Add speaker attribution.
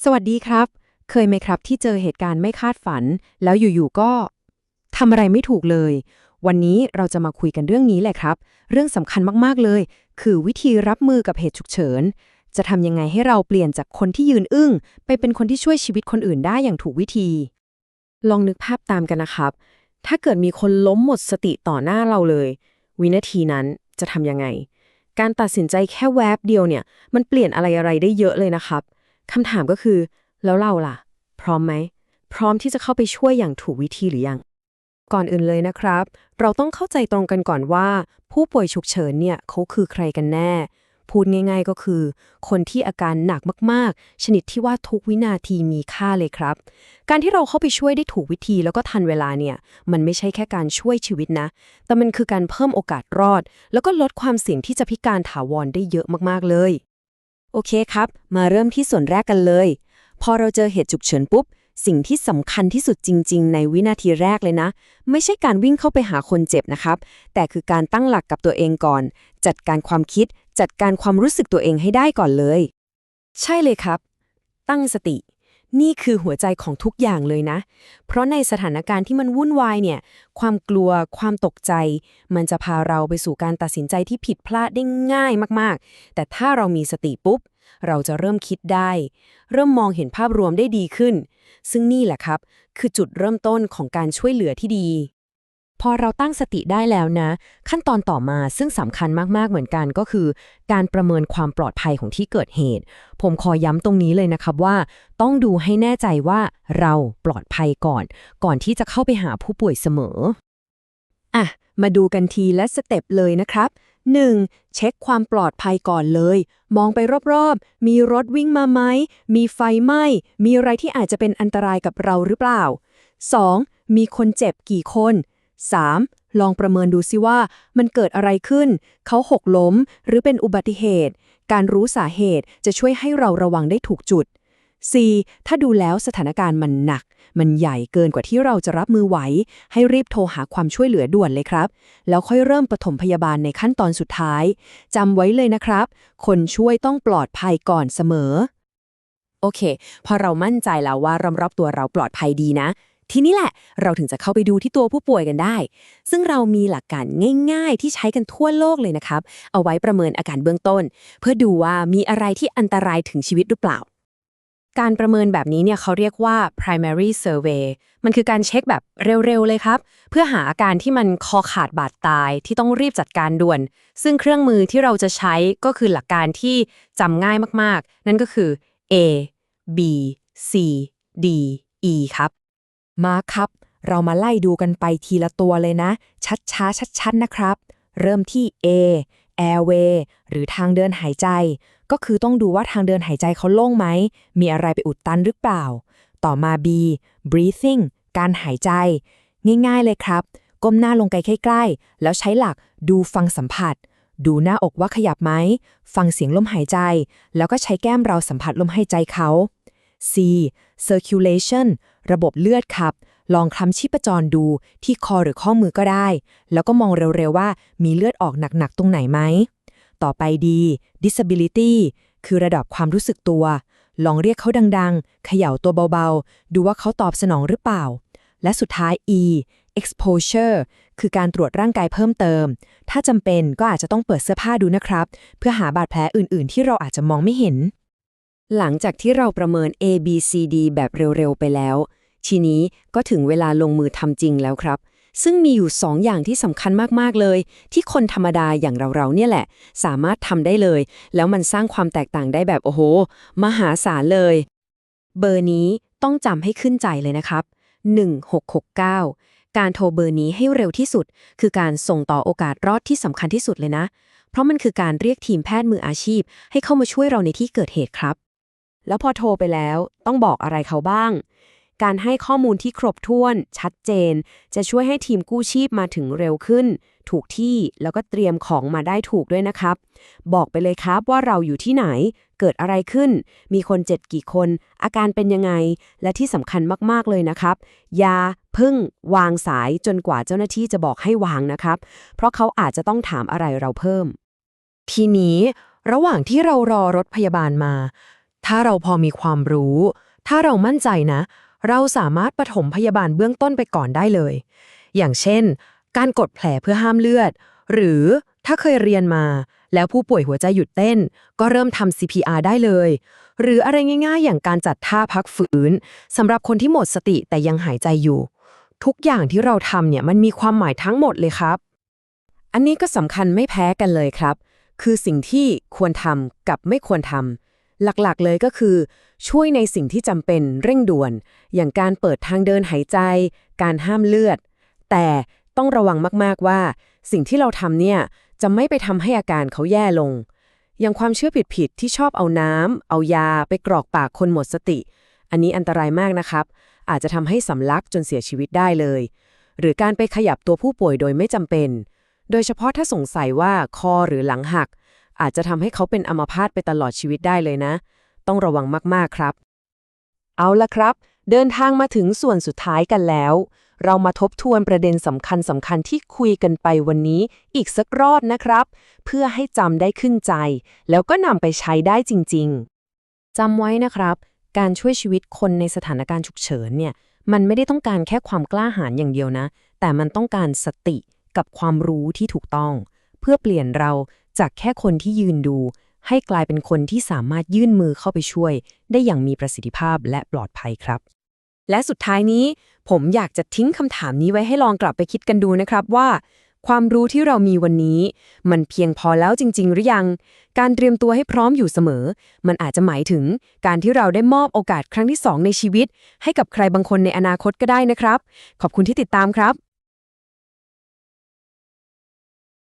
Speaker 1: สวัสดีครับ เคยไหมครับที่เจอเหตุการณ์ไม่คาดฝัน แล้วอยู่ๆก็ทำอะไรไม่ถูกเลย วันนี้เราจะมาคุยกันเรื่องนี้แหละครับ เรื่องสำคัญมากๆเลย คือวิธีรับมือกับเหตุฉุกเฉิน จะทำยังไงให้เราเปลี่ยนจากคนที่ยืนอึ้ง ไปเป็นคนที่ช่วยชีวิตคนอื่นได้อย่างถูกวิธี ลองนึกภาพตามกันนะครับ ถ้าเกิดมีคนล้มหมดสติต่อหน้าเราเลย วินาทีนั้นจะทำยังไง การตัดสินใจแค่แวบเดียวเนี่ย มันเปลี่ยนอะไรอะไรได้เยอะเลยนะครับ คำถามก็คือ แล้วเราล่ะ พร้อมไหม พร้อมที่จะเข้าไปช่วยอย่างถูกวิธีหรือยัง ก่อนอื่นเลยนะครับ เราต้องเข้าใจตรงกันก่อนว่า ผู้ป่วยฉุกเฉินเนี่ยเขาคือใครกันแน่ พูดง่าย ๆก็คือ คนที่อาการหนักมากๆ ชนิดที่ว่าทุกวินาทีมีค่าเลยครับ การที่เราเข้าไปช่วยได้ถูกวิธีแล้วก็ทันเวลาเนี่ย มันไม่ใช่แค่การช่วยชีวิตนะ แต่มันคือการเพิ่มโอกาสรอด แล้วก็ลดความเสี่ยงที่จะพิการถาวรได้เยอะมากๆเลย โอเคครับ มาเริ่มที่ส่วนแรกกันเลย พอเราเจอเหตุฉุกเฉินปุ๊บ สิ่งที่สำคัญที่สุดจริง ๆ ในวินาทีแรกเลยนะ ไม่ใช่การวิ่งเข้าไปหาคนเจ็บนะครับ แต่คือการตั้งหลักกับตัวเองก่อน จัดการความคิด จัดการความรู้สึกตัวเองให้ได้ก่อนเลย ใช่เลยครับ ตั้งสติ นี่คือหัวใจของทุกอย่างเลยนะ เพราะในสถานการณ์ที่มันวุ่นวายเนี่ย ความกลัว ความตกใจ มันจะพาเราไปสู่การตัดสินใจที่ผิดพลาดได้ง่ายมากๆ แต่ถ้าเรามีสติปุ๊บ เราจะเริ่มคิดได้ เริ่มมองเห็นภาพรวมได้ดีขึ้น ซึ่งนี่แหละครับ คือจุดเริ่มต้นของการช่วยเหลือที่ดี พอเราตั้งสติได้แล้วนะ ขั้นตอนต่อมาซึ่งสำคัญมากๆเหมือนกันก็คือ การประเมินความปลอดภัยของที่เกิดเหตุ ผมขอย้ำตรงนี้เลยนะครับว่า ต้องดูให้แน่ใจว่าเราปลอดภัยก่อน ก่อนที่จะเข้าไปหาผู้ป่วยเสมออะมาดูกันทีและสเต็ปเลยนะครับ 1. เช็คความปลอดภัยก่อนเลย มองไปรอบๆ มีรถวิ่งมาไหม มีไฟไหม้ มีอะไรที่อาจจะเป็นอันตรายกับเราหรือเปล่า 2. มีคนเจ็บกี่คน 3. ลองประเมินดูซิว่ามันเกิดอะไรขึ้น เขาหกล้มหรือเป็นอุบัติเหตุ การรู้สาเหตุจะช่วยให้เราระวังได้ถูกจุด 4. ถ้าดูแล้วสถานการณ์มันหนัก มันใหญ่เกินกว่าที่เราจะรับมือไหว ให้รีบโทรหาความช่วยเหลือด่วนเลยครับ แล้วค่อยเริ่มปฐมพยาบาลในขั้นตอนสุดท้ายจำไว้เลยนะครับ คนช่วยต้องปลอดภัยก่อนเสมอ โอเค พอเรามั่นใจแล้วว่ารอบๆตัวเราปลอดภัยดีนะทีนี้แหละเราถึงจะเข้าไปดูที่ตัวผู้ป่วยกันได้ ซึ่งเรามีหลักการง่ายๆ ที่ใช้กันทั่วโลกเลยนะครับ เอาไว้ประเมินอาการเบื้องต้น เพื่อดูว่ามีอะไรที่อันตรายถึงชีวิตหรือเปล่า การประเมินแบบนี้เนี่ยเขาเรียกว่า primary survey มันคือการเช็คแบบเร็วๆเลยครับ เพื่อหาอาการที่มันคอขาดบาดตายที่ต้องรีบจัดการด่วน ซึ่งเครื่องมือที่เราจะใช้ก็คือหลักการที่จำง่ายมากๆ นั่นก็คือ A B C D E ครับ มาครับ เรามาไล่ดูกันไปทีละตัวเลยนะ ชัดช้าชัดๆนะครับ เริ่มที่ A airway หรือทางเดินหายใจ ก็คือต้องดูว่าทางเดินหายใจเขาโล่งไหม มีอะไรไปอุดตันหรือเปล่า ต่อมา B breathing การหายใจ ง่ายๆเลยครับ ก้มหน้าลงไปใกล้ๆ แล้วใช้หลักดูฟังสัมผัส ดูหน้าอกว่าขยับไหม ฟังเสียงลมหายใจ แล้วก็ใช้แก้มเราสัมผัสลมหายใจเขา C circulation ระบบเลือดครับ ลองคลำชีพจรดูที่คอหรือข้อมือก็ได้ แล้วก็มองเร็วๆว่ามีเลือดออกหนักๆตรงไหนไหม ต่อไปดี disability คือระดับความรู้สึกตัว ลองเรียกเขาดังๆ เขย่าตัวเบาๆ ดูว่าเขาตอบสนองหรือเปล่า และสุดท้าย E exposure คือการตรวจร่างกายเพิ่มเติม ถ้าจำเป็นก็อาจจะต้องเปิดเสื้อผ้าดูนะครับ เพื่อหาบาดแผลอื่นๆ ที่เราอาจจะมองไม่เห็น หลังจากที่เราประเมิน A B C D แบบเร็วๆ ไปแล้ว ทีนี้ก็ถึงเวลาลงมือทำจริงแล้วครับ ซึ่งมีอยู่2ออย่างที่สำคัญมากๆเลย ที่คนธรรมดาอย่างเราๆเนี่ยแหละ สามารถทำได้เลย แล้วมันสร้างความแตกต่างได้แบบโอ้โห มหาศาลเลย เบอร์นี้ต้องจำให้ขึ้นใจเลยนะครับ 1669 การโทรเบอร์นี้ให้เร็วที่สุด คือการส่งต่อโอกาสรอดที่สำคัญที่สุดเลยนะ เพราะมันคือการเรียกทีมแพทย์มืออาชีพ ให้เข้ามาช่วยเราในที่เกิดเหตุครับ แล้วพอโทรไปแล้วต้องบอกอะไรเขาบ้าง การให้ข้อมูลที่ครบถ้วน ชัดเจน จะช่วยให้ทีมกู้ชีพมาถึงเร็วขึ้น ถูกที่แล้วก็เตรียมของมาได้ถูกด้วยนะครับ บอกไปเลยครับว่าเราอยู่ที่ไหน เกิดอะไรขึ้น มีคนเจ็บกี่คน อาการเป็นยังไง และที่สำคัญมากๆเลยนะครับ ยาพึ่ง วางสายจนกว่าเจ้าหน้าที่จะบอกให้วางนะครับ เพราะเขาอาจจะต้องถามอะไรเราเพิ่ม ทีนี้ ระหว่างที่เรารอรถพยาบาลมา ถ้าเราพอมีความรู้ ถ้าเรามั่นใจนะ เราสามารถปฐมพยาบาลเบื้องต้นไปก่อนได้เลย อย่างเช่น การกดแผลเพื่อห้ามเลือด หรือถ้าเคยเรียนมา แล้วผู้ป่วยหัวใจหยุดเต้น ก็เริ่มทำ CPR ได้เลย หรืออะไรง่ายๆ อย่างการจัดท่าพักฟื้นสำหรับคนที่หมดสติแต่ยังหายใจอยู่ ทุกอย่างที่เราทำเนี่ยมันมีความหมายทั้งหมดเลยครับ อันนี้ก็สำคัญไม่แพ้กันเลยครับ คือสิ่งที่ควรทำกับไม่ควรทำ หลักๆเลยก็คือ ช่วยในสิ่งที่จำเป็นเร่งด่วน อย่างการเปิดทางเดินหายใจ การห้ามเลือด แต่ต้องระวังมากๆว่า สิ่งที่เราทำเนี่ย จะไม่ไปทำให้อาการเขาแย่ลง อย่างความเชื่อผิดๆที่ชอบเอาน้ำเอายาไปกรอกปากคนหมดสติ อันนี้อันตรายมากนะครับ อาจจะทำให้สำลักจนเสียชีวิตได้เลย หรือการไปขยับตัวผู้ป่วยโดยไม่จำเป็น โดยเฉพาะถ้าสงสัยว่าคอหรือหลังหัก อาจจะทำให้เขาเป็นอัมพาตไปตลอดชีวิตได้เลยนะ ต้องระวังมากๆครับ เอาละครับ เดินทางมาถึงส่วนสุดท้ายกันแล้ว เรามาทบทวนประเด็นสำคัญสำคัญที่คุยกันไปวันนี้อีกสักรอบนะครับ เพื่อให้จำได้ขึ้นใจ แล้วก็นำไปใช้ได้จริง ๆจำไว้นะครับ การช่วยชีวิตคนในสถานการณ์ฉุกเฉินเนี่ยมันไม่ได้ต้องการแค่ความกล้าหาญอย่างเดียวนะ แต่มันต้องการสติกับความรู้ที่ถูกต้อง เพื่อเปลี่ยนเรา จากแค่คนที่ยืนดู ให้กลายเป็นคนที่สามารถยื่นมือเข้าไปช่วย ได้อย่างมีประสิทธิภาพและปลอดภัยครับ และสุดท้ายนี้ ผมอยากจะทิ้งคำถามนี้ไว้ให้ลองกลับไปคิดกันดูนะครับว่า ความรู้ที่เรามีวันนี้ มันเพียงพอแล้วจริง ๆ หรือยัง การเตรียมตัวให้พร้อมอยู่เสมอ มันอาจจะหมายถึง การที่เราได้มอบโอกาสครั้งที่สองในชีวิต ให้กับใครบางคนในอนาคตก็ได้นะครับ ขอบคุณที่ติดตามครับ